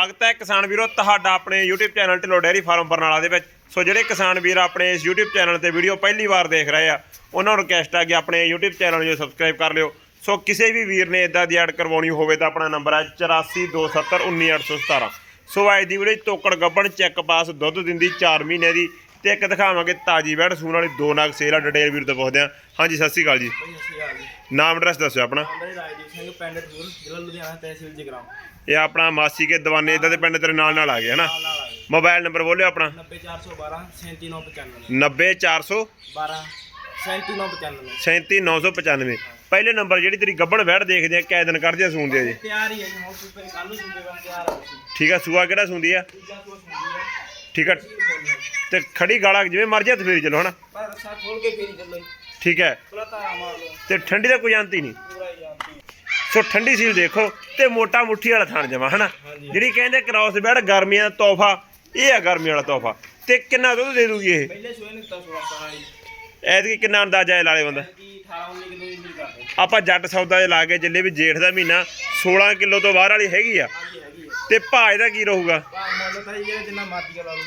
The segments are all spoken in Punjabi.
ਸਵਾਗਤ ਹੈ ਕਿਸਾਨ ਵੀਰੋ, ਤੁਹਾਡਾ ਆਪਣੇ YouTube channel Dhillon dairy farm Barnala ਦੇ ਵਿੱਚ। ਸੋ ਜਿਹੜੇ ਕਿਸਾਨ ਵੀਰ ਆਪਣੇ ਇਸ YouTube ਚੈਨਲ ਤੇ ਵੀਡੀਓ ਪਹਿਲੀ ਵਾਰ ਦੇਖ ਰਹੇ ਆ, ਉਹਨਾਂ ਨੂੰ ਰਿਕਵੈਸਟ ਆ ਕਿ ਆਪਣੇ YouTube ਚੈਨਲ ਨੂੰ ਸਬਸਕ੍ਰਾਈਬ ਕਰ ਲਿਓ। ਸੋ ਕਿਸੇ ਵੀ ਵੀਰ ਨੇ ਇਦਾਂ ਦੀ ਐਡ ਕਰਵਾਉਣੀ ਹੋਵੇ ਤਾਂ ਆਪਣਾ ਨੰਬਰ ਹੈ 8427191817 ਸੋ ਅੱਜ ਦੀ ਵੀਡੀਓ ਤੋਕੜ ਗੱਬਣ ਚੈੱਕ ਪਾਸ ਦੁੱਧ ਦਿੰਦੀ 4 ਮਹੀਨੇ ਦੀ। ਤੇ ਇੱਕ ਦਿਖਾਵਾਂਗੇ ਤਾਜੀ ਵੈੜ ਸੂਣ ਵਾਲੀ ਦੋ ਨਾਗ ਸੇਲ ਆ ਡਿਟੇਲ ਵੀਰ ਤੋਂ ਪੁੱਛਦੇ ਆ ਹਾਂਜੀ ਸਤਿ ਸ਼੍ਰੀ ਅਕਾਲ ਜੀ। ਨਾਮ ਐਡਰੈਸ ਦੱਸਿਓ ਆਪਣਾ। ਇਹ ਆਪਣਾ ਮਾਸੀ ਕੇ ਦਵਾਨੇ ਇਦਾਂ ਦੇ ਪਿੰਡ ਤੇਰੇ ਨਾਲ ਨਾਲ ਆ ਗਏ ਹਨਾ? ਮੋਬਾਈਲ ਨੰਬਰ ਬੋਲਿਓ ਆਪਣਾ। 90412 37995 90400 12 37995 37995 ਪਹਿਲੇ ਨੰਬਰ ਜਿਹੜੀ ਤੇਰੀ ਗੱਬਣ ਵੈੜ ਦੇਖਦੇ ਆ ਕੈ ਦਿਨ ਕੱਢਦੇ ਆ ਸੂੰਦੇ ਆ ਜੀ। ਤਿਆਰ ਹੀ ਹੈ ਜੀ ਹੁਣ ਕੱਲ ਨੂੰ ਤਿਆਰ ਆ। ਠੀਕ ਆ ਸੂਆ ਕਿਹੜਾ ਸੂੰਦੀ ਆ। ਦੂਜਾ ਹੈ। ਠੀਕ ਤੇ ਖੜੀ ਗਾਲਾ ਜਿਵੇਂ ਮਰਜ਼ੀ ਹੱਥ ਫੇਰੀ ਚਲੋ, ਹਨਾ? ਪਰ ਰੱਸਾ ਖੋਲ ਕੇ ਫੇਰੀ ਚੱਲੋ ਠੀਕ ਹੈ। ਪੂਰਾ ਤਾਰਾ ਮਾਰ ਲਓ ਤੇ ਠੰਡੀ ਦਾ ਕੋਈ ਅੰਤ ਹੀ ਨਹੀਂ। ਪੂਰਾ ਹੀ ਆਂਦੀ ਸੋ ਠੰਡੀ ਸੀਲ ਦੇਖੋ ਤੇ ਮੋਟਾ ਮੁੱਠੀ ਵਾਲਾ ਥਣ ਜਮਾ, ਹਨਾ? ਜਿਹੜੀ ਕਹਿੰਦੇ ਕ੍ਰਾਸ ਵੈੜ ਗਰਮੀਆਂ ਦਾ ਤੋਹਫਾ, ਇਹ ਆ ਗਰਮੀ ਵਾਲਾ ਤੋਹਫਾ। ਤੇ ਕਿੰਨਾ ਦੁੱਧ ਦੇ ਦੂਗੀ ਇਹ? ਪਹਿਲੇ ਸੋਏ ਨੇ ਤਾਂ ਸੋਆ ਪਾਣਾ ਜੀ ਐਤਕੀ ਕਿੰਨਾ ਅੰਦਾਜ਼ਾ ਹੈ ਲਾਲੇ ਬੰਦਾ? ਕਿ 18 19 ਕਿਲੋ ਦੀ ਕਰਦੇ ਆਪਾਂ ਜੱਟ ਸੌਦਾ ਦੇ ਲਾ ਕੇ ਚੱਲੇ ਵੀ ਜੇਠ ਦਾ ਮਹੀਨਾ 16 ਕਿਲੋ ਤੋਂ ਬਾਹਰ ਵਾਲੀ ਹੈਗੀ ਆ। ਤੇ ਭਾਅ ਇਹਦਾ ਕੀ ਰਹੂਗਾ? ਬਾਹਰ ਮੁੱਲ ਤਾਂ ਜੀ ਜਿਹੜਾ ਜਿੰਨਾ ਮਰਜ਼ੀ ਦਾ ਲਾ ਲਓ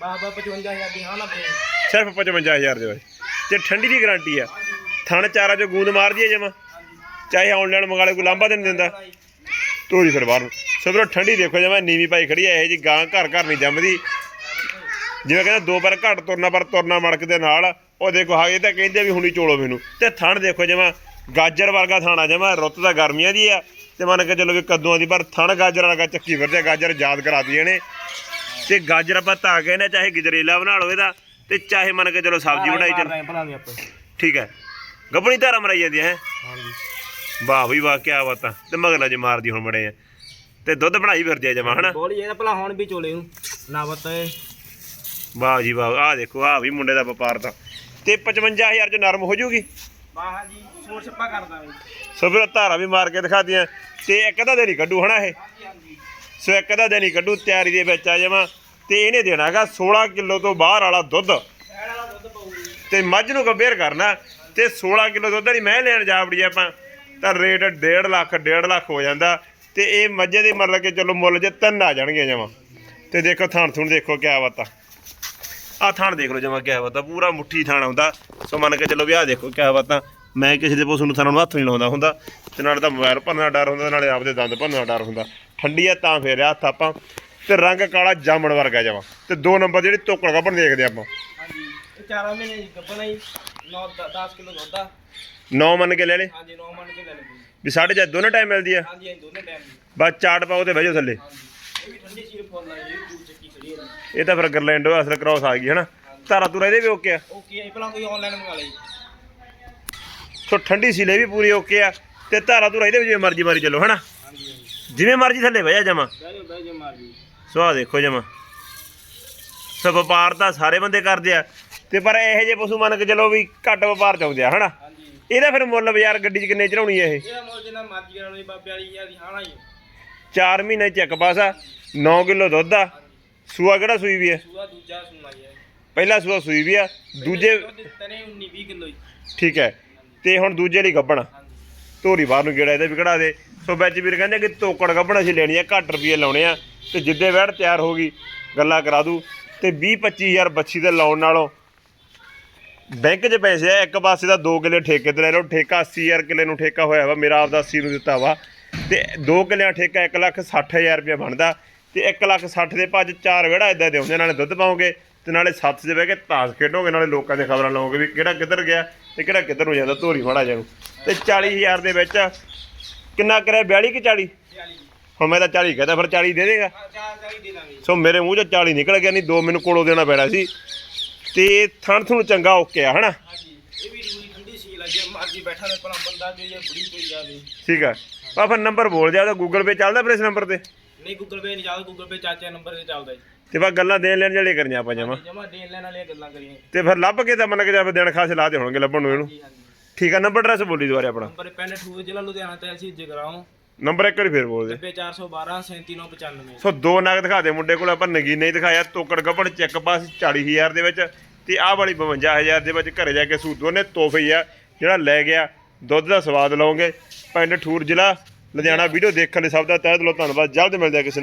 ਬਾਬਾ 55000 ਦੀ ਹਾਂ ਨਾ ਦੇ ਸਿਰਫ 55000 ਦੇ ਵਿੱਚ ਤੇ ਠੰਡੀ ਦੀ ਗਾਰੰਟੀ ਆ। ਥਣ ਚਾਰਾ ਚ ਗੂੰਦ ਮਾਰ ਦਈਏ ਜਮਾ। ਚਾਹੇ ਆਨਲਾਈਨ ਮੰਗਾ ਲੈ ਕੋਈ ਲਾਂਭਾ ਤੇ ਨਹੀਂ ਦਿੰਦਾ। ਤੋਰੀ ਫਿਰ ਬਾਹਰ ਸੋ ਵੀਰੋ ਠੰਡੀ ਦੇਖੋ ਜਮਾ ਨੀਵੀਂ ਪਾਈ ਖੜੀ ਐ ਇਹ ਜੀ ਗਾਂ ਘਰ ਘਰ ਨਹੀਂ ਜੰਮਦੀ। ਜਿਵੇਂ ਕਹਿੰਦਾ ਦੋ ਵਾਰ ਘੱਟ ਤੁਰਨਾ ਪਰ ਤੁਰਨਾ ਮੜਕ ਦੇ ਨਾਲ। ਉਹ ਦੇਖੋ ਹਾਂ ਇਹ ਤਾਂ ਕਹਿੰਦੇ ਵੀ ਹੁਣੀ ਚੋਲੋ ਮੈਨੂੰ। ਤੇ ਥਣ ਦੇਖੋ ਜਮਾ ਗਾਜਰ ਵਰਗਾ ਥਾਣਾ ਜਮਾ ਰੁੱਤ ਦਾ ਗਰਮੀਆਂ ਦੀ ਆ। ਤੇ ਮੰਨ ਕੇ ਚੱਲੋ ਵੀ ਕੱਦੂਆਂ ਦੀ ਪਰ ਥਣ ਗਾਜਰ ਵਰਗਾ ਚੱਕੀ ਫਿਰਦੇ ਆ, ਗਾਜਰ ਯਾਦ ਕਰਾਦੀਆਂ ਨੇ ਤੇ ਗਾਜਰ ਆਪਾਂ ਤਾਂ ਕੇ ਨੇ ਚਾਹੇ ਗਜਰੇਲਾ ਬਣਾ ਲਓ ਇਹਦਾ ਤੇ ਚਾਹੇ ਮੰਨ ਕੇ ਚਲੋ ਸਬਜ਼ੀ ਬਣਾਈ ਚੱਲ। ਆਪਾਂ। ਠੀਕ ਹੈ। ਗੱਬਣੀ ਧਾਰਾ ਮਰਾਈ ਜਾਂਦੀ ਹੈ? ਹਾਂਜੀ। ਵਾਹ ਵੀ ਵਾਹ ਕਿਆ ਬਾਤਾਂ ਤੇ ਮਗਲਾ ਜੇ ਮਾਰਦੀ ਹੁਣ ਮੜੇ ਆ। ਤੇ ਦੁੱਧ ਬਣਾਈ ਫਿਰਦੀ ਆ ਜਮਾ ਹਨਾ? ਬੋਲੀ ਇਹਦਾ ਭਲਾ ਹੁਣ ਵੀ ਚੋਲੇ ਨੂੰ ਨਾ ਬਤਾਏ ਵਾਹ ਜੀ ਵਾਹ ਆਹ ਦੇਖੋ ਆਹ ਵੀ ਮੁੰਡੇ ਦਾ ਵਪਾਰ ਤਾਂ। ਤੇ 55000 ਚ ਨਰਮ ਹੋ ਜੂਗੀ ਵਾਹ ਜੀ। ਸੋਰ ਛੱਪਾ ਕਰਦਾ ਬਈ ਸੋ ਫਿਰ ਧਾਰਾ ਵੀ ਮਾਰ ਕੇ ਦਿਖਾਤੀਆਂ ਤੇ ਇੱਕ ਅੱਧਾ ਦਿਨ ਹੀ ਕੱਢੂ ਹਨਾ ਇਹ? ਹਾਂਜੀ ਹਾਂਜੀ। ਸੋ ਇੱਕ ਅੱਧਾ ਦਿਨ ਹੀ ਕੱਢੂ ਤਿਆਰੀ ਦੇ ਵਿੱਚ ਆ ਜਮਾ ਤੇ ਇਹਨੇ ਦੇਣਾ ਹੈਗਾ 16 ਕਿਲੋ ਤੋਂ ਬਾਹਰ ਵਾਲਾ ਦੁੱਧ। ਐੜ ਵਾਲਾ ਦੁੱਧ ਪਊਗੀ ਤੇ ਮੱਝ ਨੂੰ ਕੰਪੇਅਰ ਕਰਨਾ ਤੇ 16 ਕਿਲੋ ਦੁੱਧ ਦੀ ਮੈਂ ਲੈਣ ਜਾ ਵੜੀ ਆਪਾਂ ਤਾਂ ਰੇਟ 1.5 ਲੱਖ 1.5 ਲੱਖ ਹੋ ਜਾਂਦਾ ਤੇ ਇਹ ਮੱਝੇ ਦੀ ਮਤਲਬ ਕਿ ਚਲੋ ਮੁੱਲ ਜੇ ਤਿੰਨ ਆ ਜਾਣਗੇ ਜਮਾ। ਤੇ ਦੇਖੋ ਥਾਣ ਥੁਣ ਦੇਖੋ ਕਿਆ ਬਾਤਾਂ ਆ। ਥਾਣ ਦੇਖ ਲਓ ਜਮਾ ਕਿਆ ਬਾਤਾਂ ਪੂਰਾ ਮੁੱਠੀ ਥਾਣ ਆਉਂਦਾ। ਸੋ ਮੰਨ ਕੇ ਚਲੋ ਵੀ ਆ ਦੇਖੋ ਕਿਆ ਬਾਤਾਂ ਮੈਂ ਕਿਸੇ ਦੇ ਪਸ਼ੂ ਨੂੰ ਥਾਣ ਨੂੰ ਹੱਥ ਨਹੀਂ ਲਾਉਂਦਾ ਹੁੰਦਾ ਤੇ ਨਾਲੇ ਤਾਂ ਮੋਬਾਈਲ ਭੰਨਣ ਦਾ ਡਰ ਹੁੰਦਾ ਨਾਲੇ ਆਪਦੇ ਦੰਦ ਭੰਨਣ ਦਾ ਡਰ ਹੁੰਦਾ। ਠੰਡੀ ਆ ਤਾਂ ਫੇਰ ਹੱਥ ਆਪਾਂ ਤੇ ਰੰਗ ਕਾਲਾ ਜਾਮਣ ਵਰਗਾ ਜਮਾ ਤੇ ਦੋ ਨੰਬਰ ਜਿਹੜੀ ਤੋਕੜ ਕੱਪਣ ਦੇਖਦੇ ਆਪਾਂ। ਹਾਂਜੀ ਇਹ ਚਾਰਾਂ ਮਹੀਨੇ ਦੀ ਗੱਬਣਾ ਜੀ। 9 10 ਕਿਲੋ ਦੁੱਧ ਆ। ਨੌ ਮੰਨ ਕੇ ਲੈ ਲੈ ਹਾਂਜੀ 9 ਮੰਨ ਕੇ ਲੈ ਲਓ ਵੀ ਸਾਢੇ ਚਾਰ ਦੋਨੇ ਟਾਈਮ ਮਿਲਦੀ ਆ? ਹਾਂਜੀ ਇਹ ਦੋਨੇ ਟਾਈਮ ਦੀ ਬਸ ਚਾਟ ਪਾਓ ਤੇ ਬਹਿ ਜਾਓ ਥੱਲੇ। ਹਾਂਜੀ ਇਹ ਵੀ ਠੰਡੀ ਚੀਰ ਫੁੱਲ ਆ ਜੀ ਦੂਰ ਚੱਕੀ ਖੜੀ ਹੈ ਜੀ। ਇਹ ਤਾਂ ਫਿਰ ਗਰਲੈਂਡੋ ਅਸਲ ਕ੍ਰਾਸ ਆ ਗਈ ਹਨਾ? ਤਾਰਾ ਤੁਰਾ ਇਹਦੇ ਵੀ ਓਕੇ ਆ? ਓਕੇ ਹੈ ਪਹਿਲਾਂ ਕੋਈ ਆਨਲਾਈਨ ਮੰਗਾ ਲਈ ਸੋ ਠੰਡੀ ਸੀਲੇ ਵੀ ਪੂਰੀ ਓਕੇ ਆ ਤੇ ਤਾਰਾ ਤੁਰਾ ਇਹਦੇ ਵੀ ਜਿਵੇਂ ਮਰਜ਼ੀ ਮਾਰੀ ਚੱਲੋ ਹਨਾ? ਜਿਵੇਂ ਮਰਜ਼ੀ ਥੱਲੇ ਬਹਿ ਜਾ ਜਮਾ। ਸੋ ਆ ਦੇਖੋ ਜਮਾ। ਸੋ ਵਪਾਰ ਤਾਂ ਸਾਰੇ ਬੰਦੇ ਕਰਦੇ ਆ। ਤੇ ਪਰ ਇਹੋ ਜਿਹੇ ਪਸ਼ੂ ਮੰਨ ਕੇ ਚੱਲੋ ਵੀ ਘੱਟ ਵਪਾਰ ਚਾਉਂਦੇ ਆ ਹਨਾ? ਇਹਦਾ ਫਿਰ ਮੁੱਲ ਬਾਜ਼ਾਰ ਗੱਡੀ 'ਚ ਕਿੰਨੇ ਚੜਾਉਣੀ ਇਹ? ਇਹ ਮੋਲ ਜਿੰਨਾ ਮਰਜ਼ੀ ਨਾਲ ਬਾਬੇ ਵਾਲੀ ਦੀ ਹਾਣਾ ਹੀ 4 ਮਹੀਨੇ ਚੱਕ ਪਾਸਾ 9 ਕਿਲੋ ਦੁੱਧ ਆ। ਸੂਆ ਕਿਹੜਾ ਸੂਈ ਵੀ ਆ? ਸੂਆ ਦੂਜਾ ਜੀ ਪਹਿਲਾ ਸੂਆ ਸੂਈ ਵੀ ਆ ਦੂਜੇ ਤਨੇ 19 20 ਕਿਲੋ ਜੀ ਠੀਕ ਹੈ। ਤੇ ਹੁਣ ਦੂਜੇ ਲਈ ਗੱਬਣਾ ਧੋਰੀ ਬਾਹਰ ਨੂੰ ਗੇੜਾ ਇਹਦਾ ਵੀ ਕਢਾ ਦੇ। ਸੋ ਵਿੱਚ ਵੀਰ ਕਹਿੰਦੇ ਕਿ ਤੋਕੜ ਕੱਢਣਾ ਅਸੀਂ ਲੈਣੀ ਆ, ਘੱਟ ਰੁਪਏ ਲਾਉਣੇ ਆ। ਤੇ ਜਿੱਦੇ ਵੈੜ ਤਿਆਰ ਹੋ ਗਈ, ਗੱਲਾਂ ਕਰਾ ਦੂ। ਤੇ 20 25000 ਬੱਚੀ ਦੇ ਲਾਉਣ ਨਾਲੋਂ ਬੈਂਕ 'ਚ ਪੈਸੇ ਆ, ਇੱਕ ਪਾਸੇ ਦਾ 2 ਕਿੱਲੇ ਠੇਕੇ ਤੇ ਲੈ ਲਓ, ਠੇਕਾ 80000 ਕਿੱਲੇ ਨੂੰ ਠੇਕਾ ਹੋਇਆ ਵਾ, ਮੇਰਾ ਆਪਦਾ 80 ਨੂੰ ਦਿੱਤਾ ਵਾ। ਤੇ 2 ਕਿੱਲਿਆਂ ਠੇਕਾ 1 ਲੱਖ 60000 ਰੁਪਏ ਬਣਦਾ। ਤੇ 1 ਲੱਖ 60 ਦੇ ਭੱਜ ਚਾਰ ਵਿਹੜਾ ਇਦਾਂ ਦੇ ਹੁੰਦੇ ਨਾਲੇ ਦੁੱਧ ਪਾਓਗੇ। ਤੇ ਨਾਲੇ ਸੱਤ 'ਚ ਬਹਿ ਕੇ ਤਾਸ਼ ਖੇਡੋਗੇ ਨਾਲੇ ਲੋਕਾਂ ਦੀਆਂ ਖਬਰਾਂ ਲਓਗੇ ਵੀ ਕਿਹੜਾ ਕਿੱਧਰ ਗਿਆ ਤੇ ਕਿਹੜਾ ਕਿੱਧਰ ਨੂੰ ਜਾਂਦਾ ਧੋਰੀ ਮਾੜਾ ਜਾਨੂੰ ਤੇ 40000 ਦੇ ਵਿੱਚ ਕਿੰਨਾ ਕਰਿਆ 42 ਕਿ 40 40 ਹੁਣ ਮੈਂ ਤਾਂ 40 ਕਹਦਾ ਫਿਰ 40 ਦੇ ਦੇਗਾ। ਸੋ ਮੇਰੇ ਮੂੰਹ 'ਚ 40 ਨਿਕਲ ਗਿਆ ਨਹੀਂ ਦੋ ਮੈਨੂੰ ਕੋਲੋਂ ਦੇਣਾ ਪੈਣਾ ਸੀ। ਤੇ ਥਣ ਥੁਣ ਚੰਗਾ ਓਕੇ ਆ ਹਨਾ? ਹਾਂਜੀ ਇਹ ਵੀ ਰੂੜੀ ਠੰਡੀ ਸੀ ਲੱਗੇ ਮਰਜ਼ੀ ਬੈਠਾ ਨੇ ਭਲਾ ਬੰਦਾ ਜੋ ਇਹ ਬੁੜੀ ਕੋਈ ਜਾਵੇ। ਠੀਕ ਆ। ਫਿਰ ਨੰਬਰ ਬੋਲ ਜਾ ਉਹਦਾ ਗੂਗਲ ਪੇ ਚੱਲਦਾ ਫਿਰ ਇਸ ਨੰਬਰ ਤੇ? ਨਹੀਂ ਗੂਗਲ ਪੇ ਨਹੀਂ ਚੱਲਦਾ ਗੂਗਲ ਪੇ ਚਾਚੇ ਨੰਬਰ ਤੇ ਚੱਲਦਾ ਜੀ। ਤੇ ਬਸ ਗੱਲਾਂ ਦੇਣ ਲੈਣ ਜਿਹੜੇ ਕਰੀਆਂ ਆਪਾਂ ਜਮਾ। ਜਮਾ ਦੇਣ ਲੈਣ ਵਾਲੀਆਂ ਗੱਲਾਂ ਕਰੀਏ ਤੇ ਫਿਰ ਲੱਭ ਕੇ ਤਾਂ ਮੰਨ ਕੇ ਜਾ ਫਿਰ ਦਿਨ ਖਾਸ ਲਾ ਦੇ ਹੋਣਗੇ ਲੱਭਣ ਨੂੰ ਇਹਨੂੰ। ਜੀ ਹਾਂਜੀ। ਠੀਕ ਆ ਨੰਬਰ ਐਡਰੈਸ ਬੋਲੀ ਦੁਬਾਰੇ ਆਪਣਾ। ਨੰਬਰ ਪਿੰਡ ਠੂਰ ਜ਼ਿਲ੍ਹਾ ਲੁਧਿਆਣਾ ਤਹਿਸੀਲ ਜਗਰਾਉਂ। ਨੰਬਰ ਇੱਕ ਵਾਰੀ ਫੇਰ ਬੋਲ ਦੇ। 9412 37995 ਸੋ ਦੋ ਨਗ ਦਿਖਾ ਦੇ ਮੁੰਡੇ ਕੋਲ ਆਪਾਂ ਨਗੀਨੇ ਹੀ ਦਿਖਾਇਆ ਤੋਕੜ ਗੱਪਣ ਚੈੱਕ ਪਾਸ 40000 ਦੇ ਵਿੱਚ ਤੇ ਆਹ ਵਾਲੀ 52000 ਦੇ ਵਿੱਚ ਘਰੇ ਜਾ ਕੇ ਸੂ ਦੋਨੇ ਤੋਹਫੇ ਆ ਜਿਹੜਾ ਲੈ ਗਿਆ ਦੁੱਧ ਦਾ ਸਵਾਦ ਲਓਗੇ। ਪਿੰਡ ਠੂਰ ਜ਼ਿਲ੍ਹਾ ਲੁਧਿਆਣਾ ਵੀਡੀਓ ਦੇਖਣ ਲਈ ਸਭ ਦਾ ਤਹਿ ਦਿਲੋਂ ਧੰਨਵਾਦ ਜਲਦ ਮਿਲਦੇ ਆ ਕਿਸੇ